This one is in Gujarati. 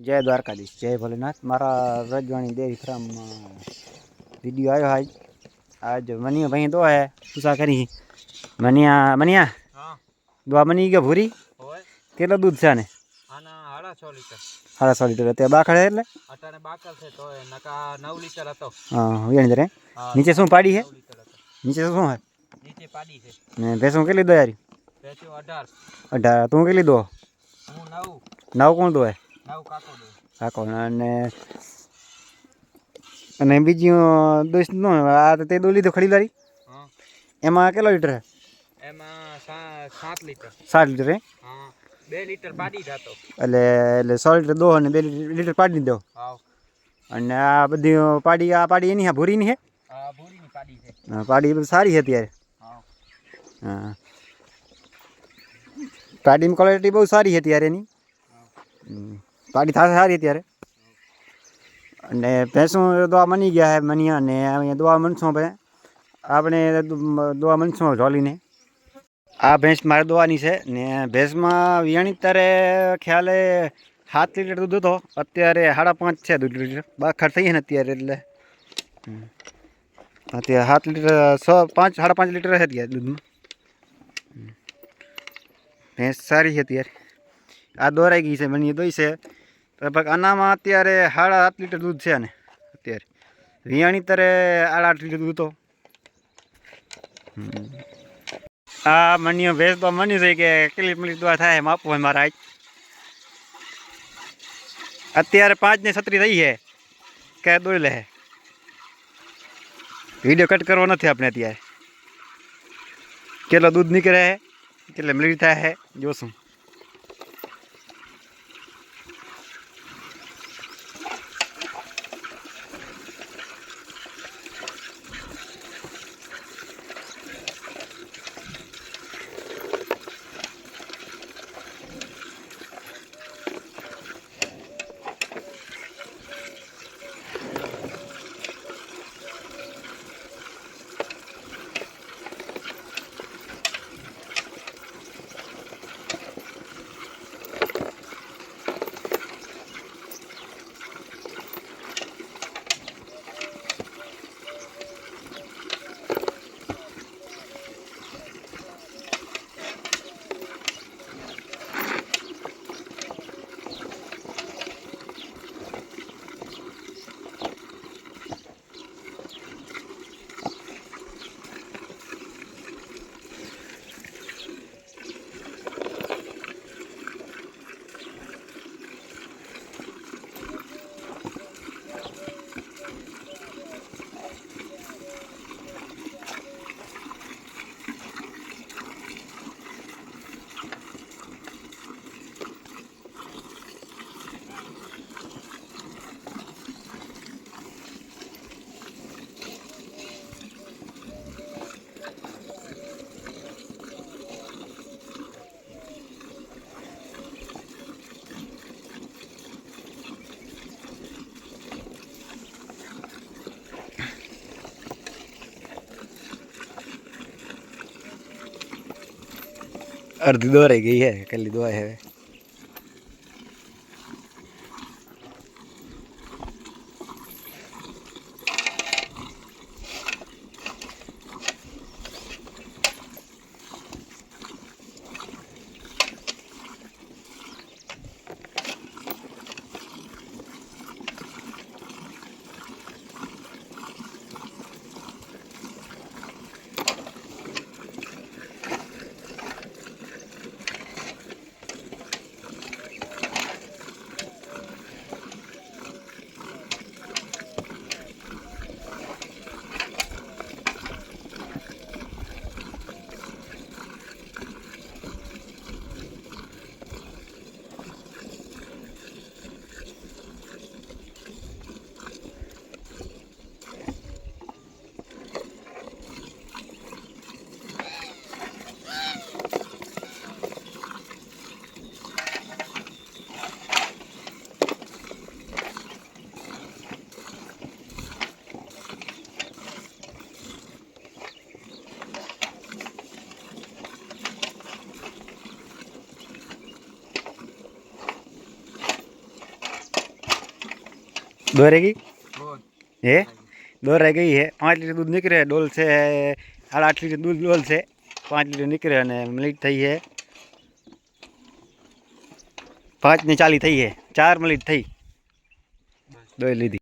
જય દ્વારકાધીશ. જય ભોલેનાથ. મારા રજવાણી ડેરી ફાર્મ વીડિયો આવ્યો આજ. આજ મનિયા ભાઈ દો હે પૂછા કરી. મનિયા મનિયા? હા. દવા મની ગયો ભૂરી? હોય. કેટલો દૂધ છે સાડા સો લીટર. તે બાખડે એટલે હા દરે નીચે શું પાડી છે નીચે શું હે? ને ભેંસું કેટલી દો યારી અઢાર. તું કેટલી દો? નવ. કોણ દો હે કાકો અને અને બીજી દોસ્ત નો આ તે દો લીધો ખરીદારી એમાં કેટલો લીટર? એમાં સાત લીટર. સાત લીટર હે? હા. બે લીટર પાડી જતો. એટલે એટલે સો લીટર દો અને બે લીટર પાડી દો. અને આ બધી પાડી આ પાડી એની હા ભૂરીની હે? પાડી છે. હા, પાડી બધી સારી છે અત્યારે. હા. પાડીની ક્વોલિટી બહુ સારી છે અત્યારે એની. પાડી થાશે સારી અત્યારે. અને ભેંસું દવા મની ગયા હે મનિયા અને અહીંયા દવા મનશું આપણે આપણે દવા મનશું ઢોલીને આ ભેંસ મારે દોવાની છે ને ભેંસમાં વિયાણી ત્યારે ખ્યાલે સાત લીટર દૂધ હતો. અત્યારે સાડા પાંચ છે દૂધ લીટર. બાખર થઈ ને અત્યારે એટલે. અત્યારે સાત લીટર, છ, પાંચ, સાડા પાંચ લીટર છે અત્યારે દૂધમાં ભેંસ સારી છે અત્યારે. આ દોરાઈ ગઈ છે મને દોઈ છે. લગભગ આનામાં અત્યારે સાડા આઠ લીટર દૂધ છે ને અત્યારે. વિયાણી તરે આડા આઠ લીટર દૂધ તો. આ મન્યો ભેંસ તો મન્યું છે કે કેટલી મિનિટ દવા થાય એમ આપવું હોય મારા આજ. અત્યારે પાંચ ને છત્રી થઈ છે. કે દોડી લે વીડિયો કટ કરવો નથી આપણે અત્યારે. કેટલો દૂધ નીકળે કેટલે મિનિટ થાય જોશું. અડધી દોરાઈ ગઈ હે કેટલી દોય હવે દોરે ગઈ બોલ હે દોરાઈ ગઈ છે પાંચ લીટર દૂધ નીકળે ડોલ છે સાડા આઠ લીટર દૂધ ડોલ છે પાંચ લીટર નીકળે અને મિનિટ થઈ છે પાંચ ને ચાલી થઈ છે ચાર મિનિટ થઈ દોઈ લીધી